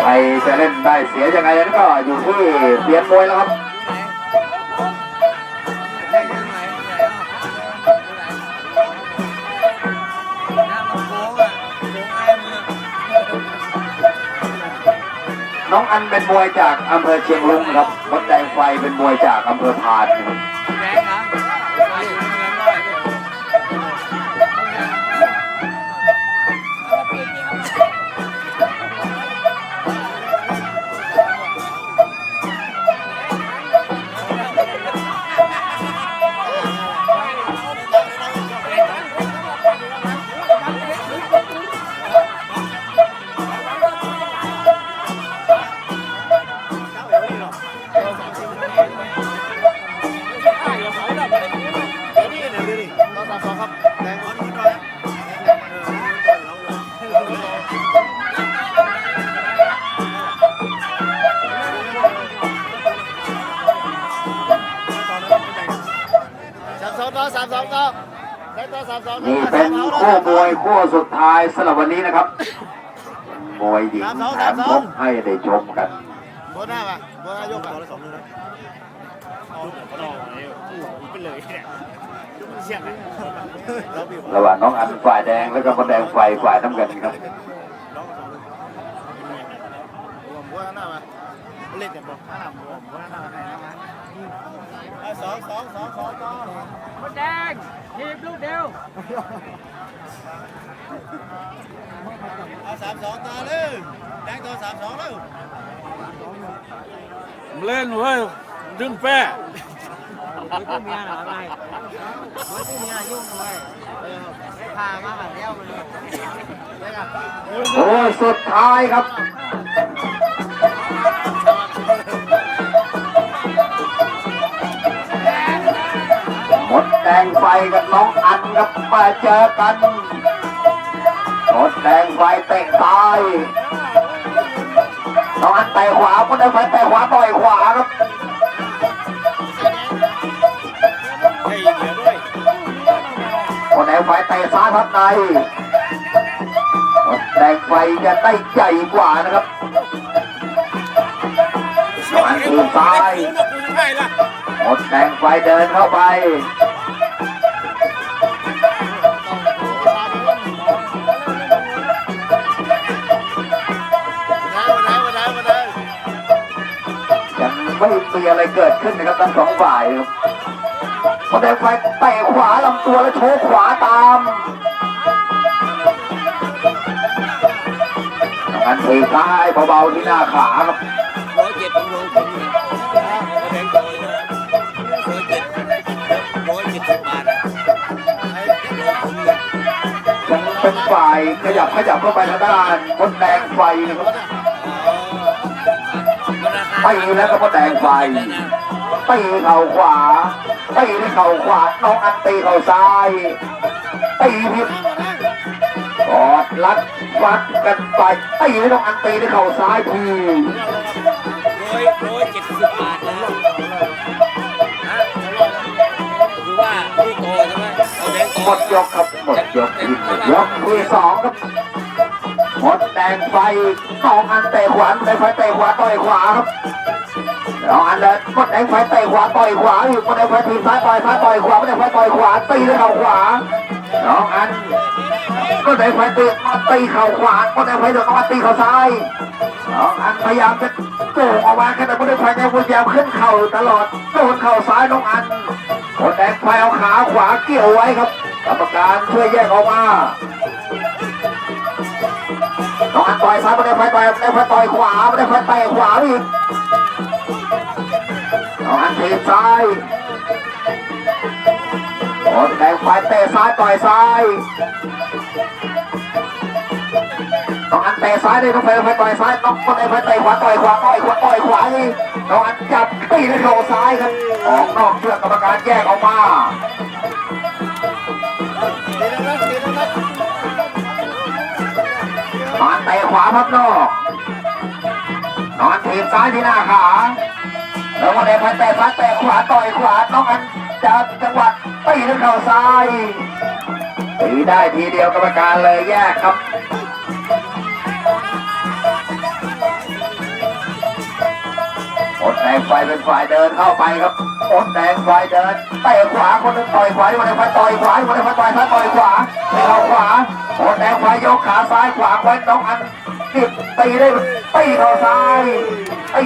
ใครจะเล่นได้เสียยังไงนั้นก็อยู่ที่เสียนมวยแล้วครับน้องอันเป็นมวยจากอำเภอเชียงรุงครับมดแดงไฟเป็นมวยจากอำเภอพานครับ นี่เป็นคู่มวยคู่สุดท้ายสำหรับวันนี้นะครับ มวยหญิงแถมพกให้ได้ชมกันโบนหน้าป่ะโบนหน้ายกอะสองเลยนะระหว่างน้องอันฝ่ายแดงแล้วก็มดแดงไฟฝ่ายน้ำเงินครับโบนน้าป่ะเล่นกันป่ะหน้าโบนหน้าไหนนะ สองสองสองสองต่อมดแดงทีบลูกเดียวเอาสามสองต่อเลยแดงต่อสามสองแล้วเล่นเว้ยดึงแป้ไม่ต้องเมียหรอไรไม่ต้องเมียยุ่งเลยพามาแบบเดียวเลยโอ้สุดท้ายครับ งไฟกับน้องอันครับมาเจอกันหมดแดงไฟเตะซ้ายน้องอันเตะขวาหมดแดงไฟเตะขวาต่อยขวาครับเฮ้ยเดี๋ยวด้วยหมดแดงไฟเตะซ้ายพับในหมดแดงไฟจะได้ใหญ่กว่านะครับน้องอันทีมซ้ายใช่ละหมดแดงไฟเดินเข้าไป ไม่มีอะไรเกิดขึ้นนะครับทั้งสองฝ่ายครับหมดแดงไฟเตะขวาลำตัวแล้วโชว์ขวาตามน้องอันทีมซ้ายเบาๆที่หน้าขาครับร้อยเจ็ดร้อยเจ็ดแดงโดยร้อยเจ็ดร้อยเจ็ดสิบบาทยังเป็นฝ่ายขยับขยับเข้าไปทางด้านมดแดงไฟนะครับ ตีแล้วก็มดแดงไฟตีเข่าขวาตีที่เข่าขวาน้องอันตีเข่าซ้ายตีผิดกอดรัดฟัดกันไปตีให้น้องอันตีที่เข่าซ้ายทีร้อยร้อยเจ็ดสิบบาทนะคือว่าพี่โตใช่ไหมเอาแดงโตหมดยกครับหมดยกที่ยกที่สองครับหมดแดงไฟน้องอันเตะขวาในไฟเตะขวาต่อยขวาครับ น้องอันเดินหมดแดงไฟเตะขวาต่อยขวาอยู่หมดแดงไฟทีมซ้ายต่อยซ้ายต่อยขวาหมดแดงไฟต่อยขวาตีด้วยเข่าขวาน้องอันก็แดงไฟตีมาตีเข่าขวาหมดแดงไฟเดินมาตีเข่าซ้ายน้องอันพยายามจะโก่งออกมาแค่แต่หมดแดงไฟยังพยายามขึ้นเข่าตลอดโดนเข่าซ้ายน้องอันหมดแดงไฟเอาขาขวาเกี่ยวไว้ครับกรรมการช่วยแยกออกมาน้องอันต่อยซ้ายไม่ได้ไฟต่อยไม่ได้ไฟต่อยขวาไม่ได้ไฟเตะขวาอีก ทีซ้ายโอ้แดงไฟเตะซ้ายต่อยซ้ายน้องอันเตะซ้ายได้น้องไฟไฟต่อยซ้ายน้องคนไฟเตะขวาต่อยขวาต่อยขวาต่อยขวาอีกน้องอันจับตีด้วยเข่ซ้ายครับออกนอกเชือกกรรมการแยกออกมาตีแล้วนะตีแล้วนะมาเตะขวาพับนอกนอนทีบซ้ายที่หน้าขา แล้วก็ได้พันแต่พันแต่ขวาต่อยขวาต้องอันจากจังหวะตีด้วยเข่าซ้ายตีได้ทีเดียวกรรมการเลยแยกครับอดแดงไฟเป็นฝ่ายเดินเข้าไปครับอดแดงไฟเดินเตะขวาคนนึงต่อยขวาคนนึงพัดต่อยขวาคนนึงพัดต่อยพัดต่อยขวาเข้าขวาอดแดงไฟยกขาซ้ายขวาไว้ต้องอันติดตีได้ตีเข้าซ้ายตี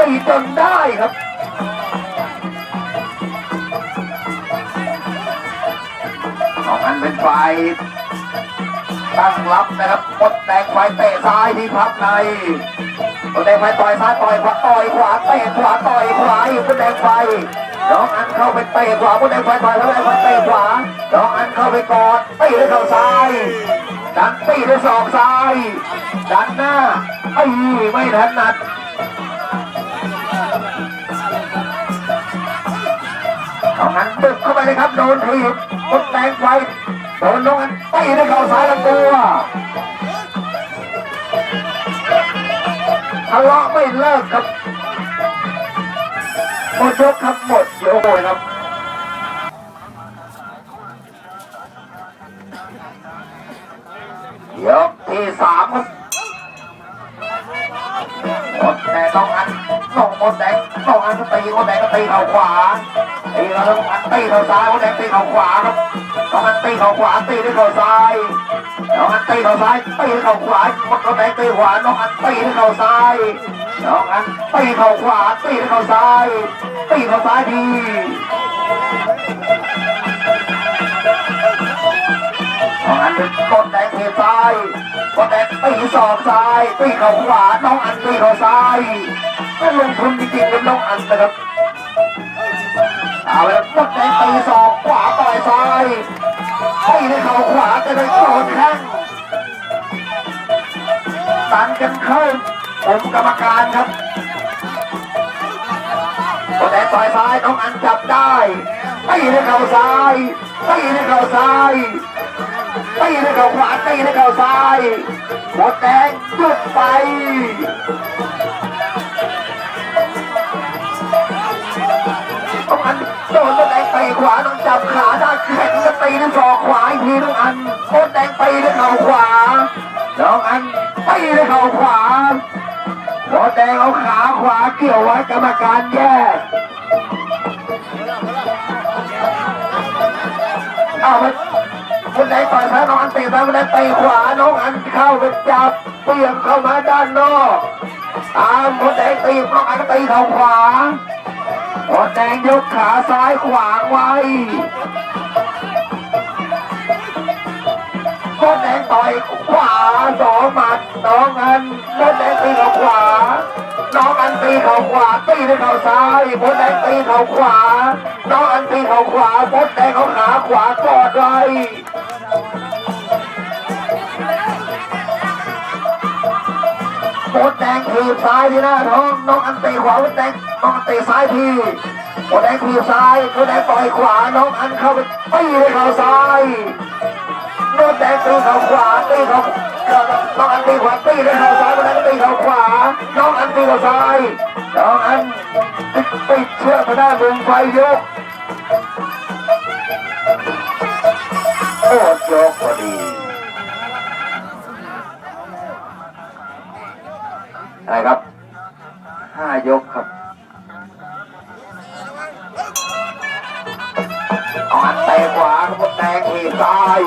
ตีจนได้ครับน้องอันเป็นฝ่ายตั้งรับนะครับมดแดงไฟเตะซ้ายที่พับในตัวแดงไฟต่อยซ้ายต่อยขวาต่อยขวาเตะขวาต่อยขวาอีกตัวแดงไฟน้องอันเข้าไปเตะขวาตัวแดงไฟต่อยตัวแดงไฟเตะขวาน้องอันเข้าไปกอดตีด้วยเข่าซ้ายดันตีด้วยศอกซ้ายดันหน้าตีไม่ถนัด น้องอันบุกเข้าไปเลยครับ โดนทีบตัวแดงไฟโดนน้องอันตีด้วยเข่าซ้ายลำตัวทะเลาะไม่เลิกครับหมดยกครับหมดยกเลยครับยกที่สามครับหมดแต่ต้องอันต้องหมดแดงต้องอันก็ตีหมดแดงก็ตีเข่าขวา ตีแล้วต้องอันตีเขาซ้ายหมดแดงตีเขาขวาครับต้องอันตีเขาขวาตีด้วยเขาซ้ายน้องอันตีเขาซ้ายตีด้วยเขาขวาหมดแดงตีขวาน้องอันตีด้วยเขาซ้ายน้องอันตีเขาขวาตีเขาซ้ายตีเขาซ้ายดีน้องอันเป็นกดแดงเทซ้ายกดแดงตีศอกซ้ายตีเขาขวาน้องอันตีเขาซ้ายไม่ลงทุนจริงๆเป็นน้องอันนะครับ เอาแล้วกดแดงตีศอกขวาต่อยซ้ายตีในเข่าขวาจะได้โดนแข้งตันกันเข้าผมกรรมการครับตัวแดงต่อยซ้ายน้องอันจับได้ตีในเข่าซ้ายตีในเข่าซ้ายตีในเข่าขวาตีในเข่าซ้ายหมดแดงหยุดไป ตัวแดงตีขวาน้องจับขาได้แข็งจะตีในศอกขวาอีกทีน้องอันโคตรแดงตีในเข่าขวาน้องอันตีในเข่าขวารถแดงเอาขาขวาเกี่ยวไว้กรรมการแยกเอาไปคนแดงต่อยซ้น้องอันตีซ้ายคนแดงตีขวาน้องอันเข้าไปจับเปี่ยงเข้ามาด้านนอกตามคนแดงตีน้องอันก็ตีเข่าขวา คนแดงยกขาซ้ายขวางไว้มดแดงต่อยขวาสองหมัดน้องอันมดแดงตีเข่าขวา น้องอันตีเข่าขวาตีด้วยเข่าซ้ายมดแดงตีเข่าขวา น้องอันตีเข่าขวามดแดงเขาขาขวากอดไว้ มดแดงถีบซ้ายที่หน้าท้องน้องอันตีขวามดแดงน้องอันตีซ้ายทีมดแดงถีบซ้ายมดแดงต่อยขวาน้องอันเข้าไปตีด้วยเข่าซ้ายโดแดงตีเข่าขวาตีเข่าน้องอันตีขวาตีด้วยเข่าซ้ายคนนั้นตีเข่าขวาน้องอันตีเขาซ้ายน้องอันติดเชือกมาได้มุมไฟยกโคตรยกพอดี อะไรครับห้ายกครับน้องอันเตะขวาคนแดงทีบซ้าย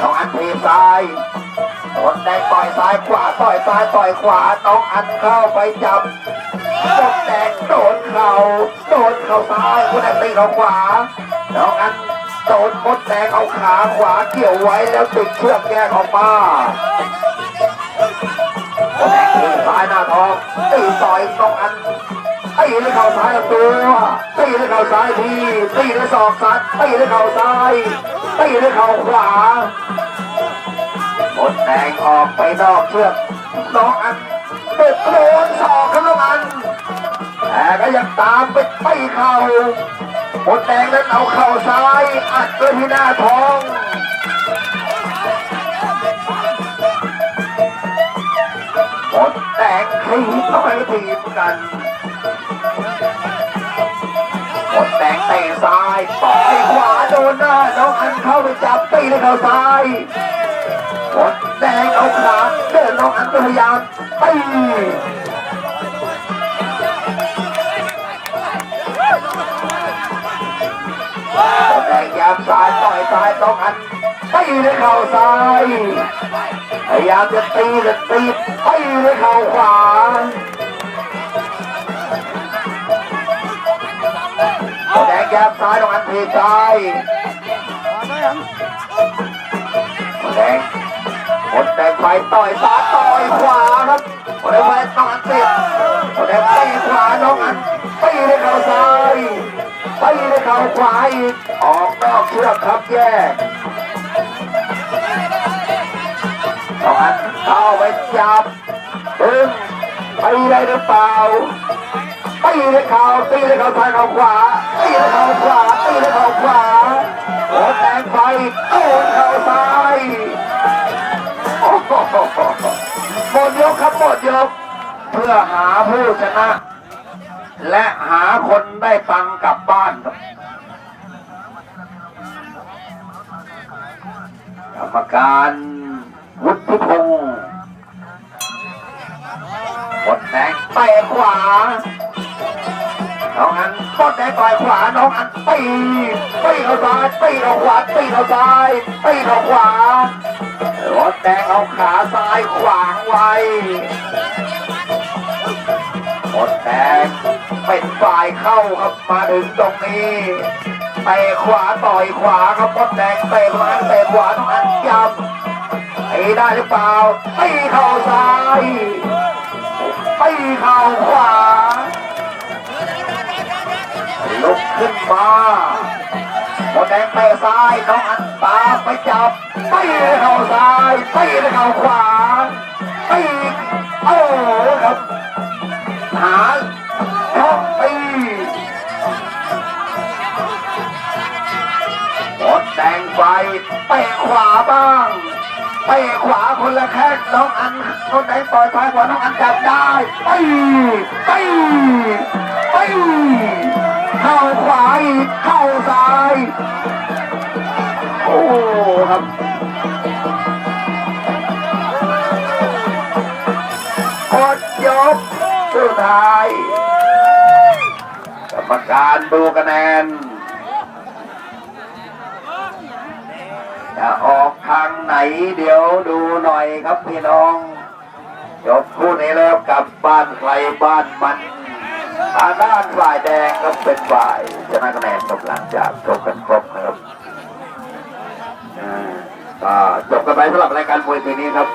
น้องอันทีบซ้ายคนแดงต่อยซ้ายขวาต่อยซ้ายต่อยขวาน้องอันเข้าไปจับคนแดงโดนเข่าโดนเข่าซ้ายคนแดงตีเข่าขวาน้องอันโดนมดแดงเอาขาขวาเกี่ยวไว้แล้วติดเชือกแยกออกมา คนแดงทีซ้ายหน้าท้องตีต่อยน้องอันตีด้วยเข่าซ้ายลำตัวตีด้วยเข่าซ้ายทีตีด้วยศอกซ้ายตีด้วยเข่าซ้ายตีด้วยเข่าขวาหมดแดงออกไปนอกเชือกน้องอันเด็ดโดนศอกครับน้องอันแต่ก็ยังตามไปตีเข่าหมดแดงนั้นเอาเข่าซ้ายอัดด้วยที่หน้าท้อง นหมุนเข้าไปแล้วถึงกันกดแตงเตะซ้ายต่อยขวาโดนหน้าน้องอันเข้าไปจับตีในเข่าซ้ายกดแดงเอาขวาเดินน้องอันพยายามตีกดแดงยับซ้ายต่อยซ้ายน้องอันตีในเข่าซ้าย พยายามจะตีจะตีตีด้วยเข่าขวาแดงแยามซ้ายต้องอันทีซ้ายแดงคนแดงไฟต่อยซ้ายต่อยขวาครับคนแดงไฟต้องอันติดคนแดงตีขวาน้องอันตีด้วยเข่าซ้ายตีด้วยเข่าขวาอีกออกนอกเชือกครับแยก จับตึงตีได้หรือเปล่าตีด้วยเข่าตีด้วยเข่าซ้ายเข่าขวาตีด้วยเข่าขวาตีด้วยเข่าขวาหัวแตงไฟโต้เข่าซ้ายโอ้โหหมดยกครับหมดยก เพื่อหาผู้ชนะ และหาคนได้ตังกลับบ้านครับกรรมการวุฒิพงศ์ แดงเตะขวา น้องอันกดแดงต่อยขวา น้องอันตีตีเข้าซ้ายตีเข้าขวาตีเข้าซ้ายตีเข้าขวารถแดงเอาขาซ้ายขวางไว้กดแดงเป็นฝ่ายเข้าครับมาถึงตรงนี้เตะขวาต่อยขวาครับมดแดงเตะขวาเตะขวาต้องอันยำตีได้หรือเปล่าตีเข่าซ้าย ตีเข่าขวาลุกขึ้นมาหมดแดงเตะซ้ายน้องอันตาไปจับตีเข่าซ้ายตีเข่าขวาตีโอ้ครับหาช่องตีหมดแดงไฟเตะขวาบ้าง เตะขวาคนละแข้งน้องอันคนแดงต่อยซ้ายขวาน้องอันจับได้ตีตีตีเข้าขวาอีกเข้าซ้าย โอ้ครับกดยกสุดท้ายกรรมการดูคะแนน จะออกทางไหนเดี๋ยวดูหน่อยครับพี่น้องจบคู่นี้แล้วกลับบ้านใครบ้านมันทางด้านฝ่ายแดงก็เป็นฝ่ายชนะคะแนนกำลังจากจบกันครบครับก็จบกันไปสำหรับรายการมวยตันนี้ครับ